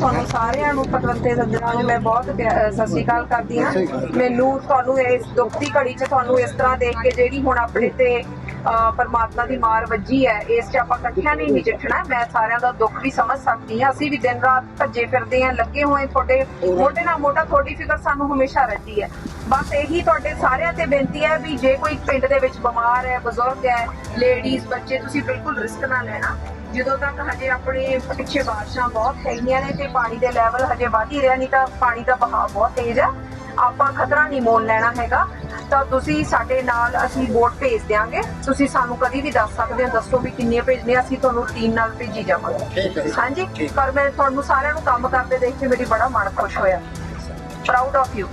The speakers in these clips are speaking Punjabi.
ਤੁਹਾਨੂੰ ਸਾਰਿਆਂ ਨੂੰ ਪਤਵੰਤੇ ਸੱਜਣਾਂ ਨੂੰ ਮੈਂ ਬਹੁਤ ਪਿਆ- ਸਤਿ ਸ਼੍ਰੀ ਅਕਾਲ ਕਰਦੀ ਹਾਂ। ਮੈਨੂੰ ਤੁਹਾਨੂੰ ਇਸ ਦੁੱਖ ਦੀ ਘੜੀ 'ਚ ਤੁਹਾਨੂੰ ਇਸ ਤਰ੍ਹਾਂ ਦੇਖ ਕੇ ਜਿਹੜੀ ਹੁਣ ਆਪਣੇ ਤੇ ਅਹ ਪਰਮਾਤਮਾ ਦੀ ਮਾਰ ਵੱਜੀ ਹੈ ਇਸ 'ਚ ਆਪਾਂ ਇਕੱਠਿਆਂ ਨਹੀਂ ਨਜਿੱਠਣਾ ਮੈਂ ਸਾਰਿਆਂ ਦਾ ਦੁੱਖ ਵੀ ਸਮਝ ਸਕਦੀ ਹਾਂ। ਅਸੀਂ ਵੀ ਦਿਨ ਰਾਤ ਭੱਜੇ ਫਿਰਦੇ ਹਾਂ ਲੱਗੇ ਹੋਏ ਤੁਹਾਡੇ ਮੋਢੇ ਨਾਲ ਮੋਢਾ ਤੁਹਾਡੀ ਫਿਕਰ ਸਾਨੂੰ ਹਮੇਸ਼ਾ ਰਹਿੰਦੀ ਹੈ। ਬਸ ਇਹੀ ਤੁਹਾਡੇ ਸਾਰਿਆਂ ਤੇ ਬੇਨਤੀ ਹੈ ਵੀ ਜੇ ਕੋਈ ਪਿੰਡ ਦੇ ਵਿੱਚ ਬਿਮਾਰ ਹੈ ਬਜ਼ੁਰਗ ਹੈ ਲੇਡੀਜ਼ ਬੱਚੇ ਤੁਸੀਂ ਬਿਲਕੁਲ ਰਿਸਕ ਨਾ ਲੈਣਾ। ਜਦੋਂ ਤੱਕ ਹਜੇ ਆਪਣੇ ਪਿੱਛੇ ਬਾਰਿਸ਼ਾਂ ਬਹੁਤ ਹੈਗੀਆਂ ਨੇ ਤੇ ਪਾਣੀ ਦੇ ਲੈਵਲ ਹਜੇ ਵਧ ਹੀ ਰਿਹਾ ਨਹੀਂ ਤਾਂ ਪਾਣੀ ਦਾ ਵਹਾਅ ਬਹੁਤ ਤੇਜ਼ ਹੈ। ਆਪਾਂ ਖਤਰਾ ਨਹੀਂ ਮੋਲ ਲੈਣਾ ਹੈਗਾ। ਤਾਂ ਤੁਸੀਂ ਸਾਡੇ ਨਾਲ ਅਸੀਂ ਵੋਟ ਭੇਜ ਦਿਆਂਗੇ। ਤੁਸੀਂ ਸਾਨੂੰ ਕਦੀ ਵੀ ਦੱਸ ਸਕਦੇ ਹੋ ਦੱਸੋ ਵੀ ਕਿੰਨੀਆਂ ਭੇਜਣੀਆਂ ਅਸੀਂ ਤੁਹਾਨੂੰ ਟੀਮ ਨਾਲ ਭੇਜੀ ਜਾਵਾਂਗੇ। ਹਾਂਜੀ। ਪਰ ਮੈਂ ਤੁਹਾਨੂੰ ਸਾਰਿਆਂ ਨੂੰ ਕੰਮ ਕਰਦੇ ਦੇਖ ਕੇ ਮੇਰੀ ਬੜਾ ਮਨ ਖੁਸ਼ ਹੋਇਆ। ਪ੍ਰਾਊਡ ਆਫ ਯੂ ਹੈ।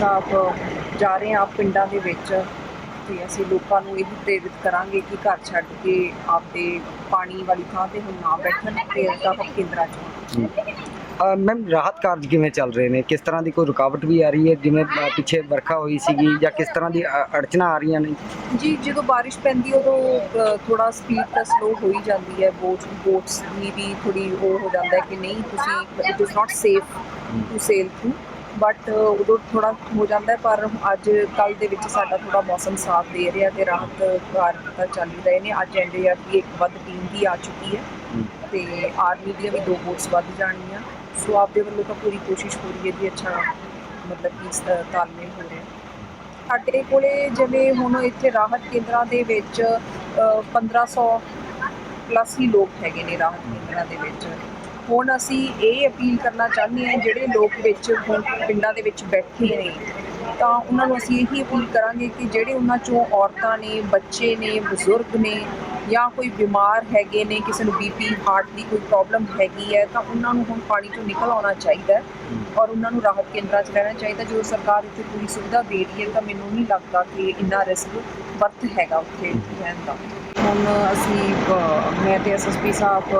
ਸਾਹਿਬ ਜਾ ਰਹੇ ਹਾਂ ਪਿੰਡਾਂ ਦੇ ਵਿੱਚ ਤੇ ਅਸੀਂ ਲੋਕਾਂ ਨੂੰ ਇਹ ਪ੍ਰੇਰਿਤ ਕਰਾਂਗੇ ਕਿ ਘਰ ਛੱਡ ਕੇ ਆਪਦੇ ਪਾਣੀ ਵਾਲੀ ਥਾਂ ਤੇ ਹੁਣ ਨਾ ਬੈਠਣ ਤੇ ਰਾਹਤ ਕੇਂਦਰਾਂ 'ਚ ਮੈਮ ਰਾਹਤ ਕਾਰਜ ਕਿਵੇਂ ਚੱਲ ਰਹੇ ਨੇ? ਕਿਸ ਤਰ੍ਹਾਂ ਦੀ ਕੋਈ ਰੁਕਾਵਟ ਵੀ ਆ ਰਹੀ ਹੈ? ਜਿਵੇਂ ਪਿੱਛੇ ਵਰਖਾ ਹੋਈ ਸੀਗੀ ਜਾਂ ਕਿਸ ਤਰ੍ਹਾਂ ਦੀ ਅੜਚਨਾਂ ਆ ਰਹੀਆਂ ਨੇ? ਜੀ ਜਦੋਂ ਬਾਰਿਸ਼ ਪੈਂਦੀ ਉਦੋਂ ਥੋੜਾ ਸਪੀਡ ਤਾਂ ਸਲੋ ਹੋ ਹੀ ਜਾਂਦੀ ਹੈ। ਬੋਟ ਬੋਟਸ ਦੀ ਵੀ ਥੋੜੀ ਉਹ ਹੋ ਜਾਂਦਾ ਹੈ ਕਿ ਨਹੀਂ ਤੁਸੀਂ it is not safe to sail through but ਉਦੋਂ ਥੋੜਾ ਹੋ ਜਾਂਦਾ ਪਰ ਅੱਜ ਕੱਲ ਦੇ ਵਿੱਚ ਸਾਡਾ ਥੋੜਾ ਮੌਸਮ ਸਾਥ ਦੇ ਰਿਹਾ ਤੇ ਰਾਹਤ ਕਾਰਜ ਚੱਲ ਰਹੇ ਨੇ। ਅੱਜ ਐਨਡੀਆਰ ਦੀ ਇੱਕ ਵੱਧ ਟੀਮ ਵੀ ਆ ਚੁੱਕੀ ਹੈ ਤੇ ਆਰਮੀ ਦੀਆਂ ਵੀ ਦੋ ਬੋਟਸ ਵੱਧ ਜਾਣੀਆਂ ਸੋ ਆਪਦੇ ਵੱਲੋਂ ਤਾਂ ਪੂਰੀ ਕੋਸ਼ਿਸ਼ ਹੋ ਰਹੀ ਹੈ ਜੀ ਅੱਛਾ ਮਤਲਬ ਕਿ ਇਸ ਤਾਲਮੇਲ ਹੋ ਰਿਹਾ ਸਾਡੇ ਕੋਲੇ ਜਿਵੇਂ ਹੁਣ ਇੱਥੇ ਰਾਹਤ ਕੇਂਦਰਾਂ ਦੇ ਵਿੱਚ ਅ, 1500 ਪਲੱਸ ਹੀ ਲੋਕ ਹੈਗੇ ਨੇ ਰਾਹਤ ਕੇਂਦਰਾਂ ਦੇ ਵਿੱਚ। ਹੁਣ ਅਸੀਂ ਇਹ ਅਪੀਲ ਕਰਨਾ ਚਾਹੁੰਦੇ ਹਾਂ ਜਿਹੜੇ ਲੋਕ ਵਿੱਚ ਹੁਣ ਪਿੰਡਾਂ ਦੇ ਵਿੱਚ ਬੈਠੇ ਨੇ ਤਾਂ ਉਹਨਾਂ ਨੂੰ ਅਸੀਂ ਇਹੀ ਅਪੀਲ ਕਰਾਂਗੇ ਕਿ ਜਿਹੜੇ ਉਹਨਾਂ ਚੋਂ ਔਰਤਾਂ ਨੇ ਬੱਚੇ ਨੇ ਬਜ਼ੁਰਗ ਨੇ ਜਾਂ ਕੋਈ ਬਿਮਾਰ ਹੈਗੇ ਨੇ ਕਿਸੇ ਨੂੰ ਬੀਪੀ ਹਾਰਟ ਦੀ ਕੋਈ ਪ੍ਰੋਬਲਮ ਹੈਗੀ ਹੈ ਤਾਂ ਉਹਨਾਂ ਨੂੰ ਹੁਣ ਪਾਣੀ ਚੋਂ ਨਿਕਲ ਆਉਣਾ ਚਾਹੀਦਾ ਹੈ ਔਰ ਉਹਨਾਂ ਨੂੰ ਰਾਹਤ ਕੇਂਦਰਾਂ 'ਚ ਰਹਿਣਾ ਚਾਹੀਦਾ। ਜਦੋਂ ਸਰਕਾਰ ਇੱਥੇ ਪੂਰੀ ਸੁਵਿਧਾ ਦੇ ਰਹੀ ਹੈ ਤਾਂ ਮੈਨੂੰ ਨਹੀਂ ਲੱਗਦਾ ਕਿ ਇੰਨਾ ਰਿਸਕ ਵਰਤ ਹੈਗਾ ਉੱਥੇ ਰਹਿਣ ਦਾ। ਹੁਣ ਅਸੀਂ ਅ, ਮੈਂ ਤੇ ਐਸਐਸਪੀ ਸਾਹਿਬ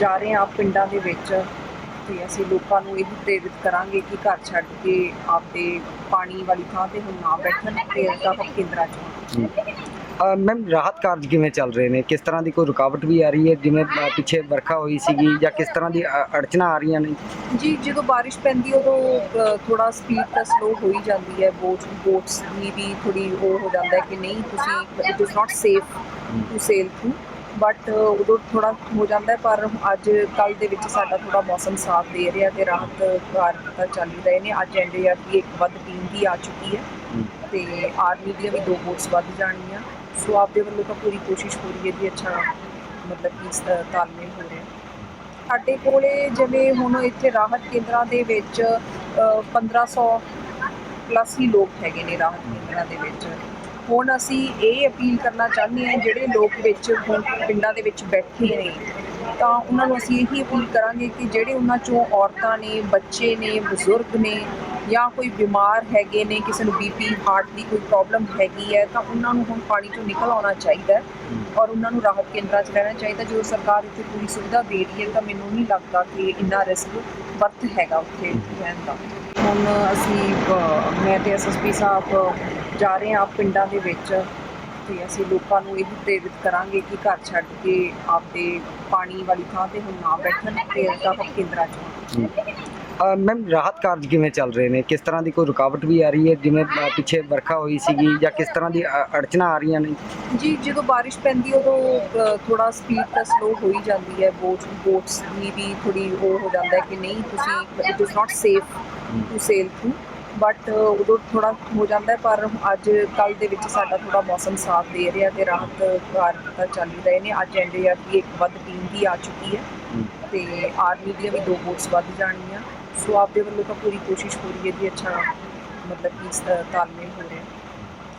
ਜਾ ਰਹੇ ਹਾਂ ਪਿੰਡਾਂ ਦੇ ਵਿੱਚ ਤੇ ਅਸੀਂ ਲੋਕਾਂ ਨੂੰ ਇਹ ਪ੍ਰੇਰਿਤ ਕਰਾਂਗੇ ਕਿ ਘਰ ਛੱਡ ਕੇ ਆਪਦੇ ਪਾਣੀ ਵਾਲੀ ਥਾਂ ਤੇ ਹੁਣ ਨਾ ਬੈਠਣ ਤੇ ਰਾਹਤ ਕੇਂਦਰਾਂ 'ਚ ਮੈਮ ਰਾਹਤ ਕਾਰਜ ਕਿਵੇਂ ਚੱਲ ਰਹੇ ਨੇ? ਕਿਸ ਤਰ੍ਹਾਂ ਦੀ ਕੋਈ ਰੁਕਾਵਟ ਵੀ ਆ ਰਹੀ ਹੈ? ਜਿਵੇਂ ਪਿੱਛੇ ਵਰਖਾ ਹੋਈ ਸੀਗੀ ਜਾਂ ਕਿਸ ਤਰ੍ਹਾਂ ਦੀ ਅੜਚਨਾਂ ਆ ਰਹੀਆਂ ਨੇ? ਜੀ ਜਦੋਂ ਬਾਰਿਸ਼ ਪੈਂਦੀ ਉਦੋਂ ਥੋੜਾ ਸਪੀਡ ਤਾਂ ਸਲੋ ਹੋ ਹੀ ਜਾਂਦੀ ਹੈ। ਬੋਟ ਬੋਟਸ ਦੀ ਵੀ ਥੋੜੀ ਉਹ ਹੋ ਜਾਂਦਾ ਹੈ ਕਿ ਨਹੀਂ ਤੁਸੀਂ it is not safe to sail through but ਉਦੋਂ ਥੋੜਾ ਹੋ ਜਾਂਦਾ ਪਰ ਅੱਜ ਕੱਲ ਦੇ ਵਿੱਚ ਸਾਡਾ ਥੋੜਾ ਮੌਸਮ ਸਾਥ ਦੇ ਰਿਹਾ ਤੇ ਰਾਹਤ ਕਾਰਜ ਚੱਲ ਰਹੇ ਨੇ। ਅੱਜ ਐਨਡੀਆਰ ਦੀ ਇੱਕ ਵੱਧ ਟੀਮ ਵੀ ਆ ਚੁੱਕੀ ਹੈ ਤੇ ਆਰਮੀ ਦੀਆਂ ਵੀ ਦੋ ਬੋਟਸ ਵੱਧ ਜਾਣੀਆਂ ਸੋ ਆਪਦੇ ਵੱਲੋਂ ਤਾਂ ਪੂਰੀ ਕੋਸ਼ਿਸ਼ ਹੋ ਰਹੀ ਹੈ ਜੀ ਅੱਛਾ ਮਤਲਬ ਕਿ ਇਸ ਤਾਲਮੇਲ ਹੋ ਰਿਹਾ ਸਾਡੇ ਕੋਲੇ ਜਿਵੇਂ ਹੁਣ ਇੱਥੇ ਰਾਹਤ ਕੇਂਦਰਾਂ ਦੇ ਵਿੱਚ ਅ, 1500 ਪਲੱਸ ਹੀ ਲੋਕ ਹੈਗੇ ਨੇ ਰਾਹਤ ਕੇਂਦਰਾਂ ਦੇ ਵਿੱਚ। ਹੁਣ ਅਸੀਂ ਇਹ ਅਪੀਲ ਕਰਨਾ ਚਾਹੁੰਦੇ ਹਾਂ ਜਿਹੜੇ ਲੋਕ ਵਿੱਚ ਹੁਣ ਪਿੰਡਾਂ ਦੇ ਵਿੱਚ ਬੈਠੇ ਨੇ ਤਾਂ ਉਹਨਾਂ ਨੂੰ ਅਸੀਂ ਇਹੀ ਅਪੀਲ ਕਰਾਂਗੇ ਕਿ ਜਿਹੜੇ ਉਹਨਾਂ ਚੋਂ ਔਰਤਾਂ ਨੇ ਬੱਚੇ ਨੇ ਬਜ਼ੁਰਗ ਨੇ ਜਾਂ ਕੋਈ ਬਿਮਾਰ ਹੈਗੇ ਨੇ ਕਿਸੇ ਨੂੰ ਬੀਪੀ ਹਾਰਟ ਦੀ ਕੋਈ ਪ੍ਰੋਬਲਮ ਹੈਗੀ ਹੈ ਤਾਂ ਉਹਨਾਂ ਨੂੰ ਹੁਣ ਪਾਣੀ ਚੋਂ ਨਿਕਲ ਆਉਣਾ ਚਾਹੀਦਾ ਹੈ ਔਰ ਉਹਨਾਂ ਨੂੰ ਰਾਹਤ ਕੇਂਦਰਾਂ 'ਚ ਰਹਿਣਾ ਚਾਹੀਦਾ। ਜਦੋਂ ਸਰਕਾਰ ਇੱਥੇ ਪੂਰੀ ਸੁਵਿਧਾ ਦੇ ਰਹੀ ਹੈ ਤਾਂ ਮੈਨੂੰ ਨਹੀਂ ਲੱਗਦਾ ਕਿ ਇੰਨਾ ਰਿਸਕ ਵਰਤ ਹੈਗਾ ਉੱਥੇ ਰਹਿਣ ਦਾ। ਹੁਣ ਅਸੀਂ ਅ, ਮੈਂ ਤੇ ਐਸਐਸਪੀ ਸਾਹਿਬ ਜਾ ਰਹੇ ਹਾਂ ਪਿੰਡਾਂ ਦੇ ਵਿੱਚ ਤੇ ਅਸੀਂ ਲੋਕਾਂ ਨੂੰ ਇਹ ਪ੍ਰੇਰਿਤ ਕਰਾਂਗੇ ਕਿ ਘਰ ਛੱਡ ਕੇ ਆਪਦੇ ਪਾਣੀ ਵਾਲੀ ਥਾਂ ਤੇ ਹੁਣ ਨਾ ਬੈਠਣ ਤੇ ਰਾਹਤ ਕੇਂਦਰਾਂ 'ਚ ਮੈਮ ਰਾਹਤ ਕਾਰਜ ਕਿਵੇਂ ਚੱਲ ਰਹੇ ਨੇ? ਕਿਸ ਤਰ੍ਹਾਂ ਦੀ ਕੋਈ ਰੁਕਾਵਟ ਵੀ ਆ ਰਹੀ ਹੈ? ਜਿਵੇਂ ਪਿੱਛੇ ਵਰਖਾ ਹੋਈ ਸੀਗੀ ਜਾਂ ਕਿਸ ਤਰ੍ਹਾਂ ਦੀ ਅੜਚਨਾਂ ਆ ਰਹੀਆਂ ਨੇ? ਜੀ ਜਦੋਂ ਬਾਰਿਸ਼ ਪੈਂਦੀ ਉਦੋਂ ਥੋੜਾ ਸਪੀਡ ਤਾਂ ਸਲੋ ਹੋ ਹੀ ਜਾਂਦੀ ਹੈ। ਬੋਟ ਬੋਟਸ ਦੀ ਵੀ ਥੋੜੀ ਉਹ ਹੋ ਜਾਂਦਾ ਹੈ ਕਿ ਨਹੀਂ ਤੁਸੀਂ it is not safe to sail through but ਉਦੋਂ ਥੋੜਾ ਹੋ ਜਾਂਦਾ ਪਰ ਅੱਜ ਕੱਲ ਦੇ ਵਿੱਚ ਸਾਡਾ ਥੋੜਾ ਮੌਸਮ ਸਾਥ ਦੇ ਰਿਹਾ ਤੇ ਰਾਹਤ ਕਾਰਜ ਚੱਲ ਰਹੇ ਨੇ। ਅੱਜ ਐਨਡੀਆਰ ਦੀ ਇੱਕ ਵੱਧ ਟੀਮ ਵੀ ਆ ਚੁੱਕੀ ਹੈ ਤੇ ਆਰਮੀ ਦੀਆਂ ਵੀ ਦੋ ਬੋਟਸ ਵੱਧ ਜਾਣੀਆਂ ਸੋ ਆਪਦੇ ਵੱਲੋਂ ਤਾਂ ਪੂਰੀ ਕੋਸ਼ਿਸ਼ ਹੋ ਰਹੀ ਹੈ ਜੀ ਅੱਛਾ ਮਤਲਬ ਕਿ ਇਸ ਤਾਲਮੇਲ ਹੋ ਰਿਹਾ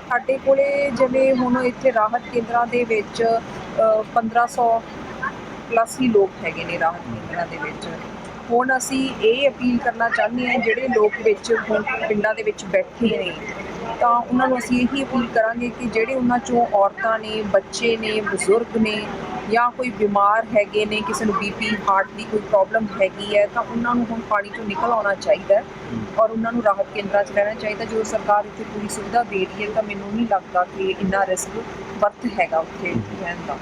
ਸਾਡੇ ਕੋਲੇ ਜਿਵੇਂ ਹੁਣ ਇੱਥੇ ਰਾਹਤ ਕੇਂਦਰਾਂ ਦੇ ਵਿੱਚ ਅ, 1500 ਪਲੱਸ ਹੀ ਲੋਕ ਹੈਗੇ ਨੇ ਰਾਹਤ ਕੇਂਦਰਾਂ ਦੇ ਵਿੱਚ। ਹੁਣ ਅਸੀਂ ਇਹ ਅਪੀਲ ਕਰਨਾ ਚਾਹੁੰਦੇ ਹਾਂ, ਜਿਹੜੇ ਲੋਕ ਵਿੱਚ ਹੁਣ ਪਿੰਡਾਂ ਦੇ ਵਿੱਚ ਬੈਠੇ ਨੇ, ਤਾਂ ਉਹਨਾਂ ਨੂੰ ਅਸੀਂ ਇਹੀ ਅਪੀਲ ਕਰਾਂਗੇ ਕਿ ਜਿਹੜੇ ਉਹਨਾਂ ਚੋਂ ਔਰਤਾਂ ਨੇ, ਬੱਚੇ ਨੇ, ਬਜ਼ੁਰਗ ਨੇ ਜਾਂ ਕੋਈ ਬਿਮਾਰ ਹੈਗੇ ਨੇ, ਕਿਸੇ ਨੂੰ ਬੀਪੀ ਹਾਰਟ ਦੀ ਕੋਈ ਪ੍ਰੋਬਲਮ ਹੈਗੀ ਹੈ, ਤਾਂ ਉਹਨਾਂ ਨੂੰ ਹੁਣ ਪਾਣੀ ਚੋਂ ਨਿਕਲ ਆਉਣਾ ਚਾਹੀਦਾ ਹੈ ਔਰ ਉਹਨਾਂ ਨੂੰ ਰਾਹਤ ਕੇਂਦਰਾਂ 'ਚ ਰਹਿਣਾ ਚਾਹੀਦਾ। ਜੋ ਸਰਕਾਰ ਇੱਥੇ ਪੂਰੀ ਸੁਵਿਧਾ ਦੇ ਰਹੀ ਹੈ, ਤਾਂ ਮੈਨੂੰ ਨਹੀਂ ਲੱਗਦਾ ਕਿ ਇੰਨਾ ਰਿਸਕ ਵਰਤ ਹੈਗਾ ਉੱਥੇ ਰਹਿਣ ਦਾ।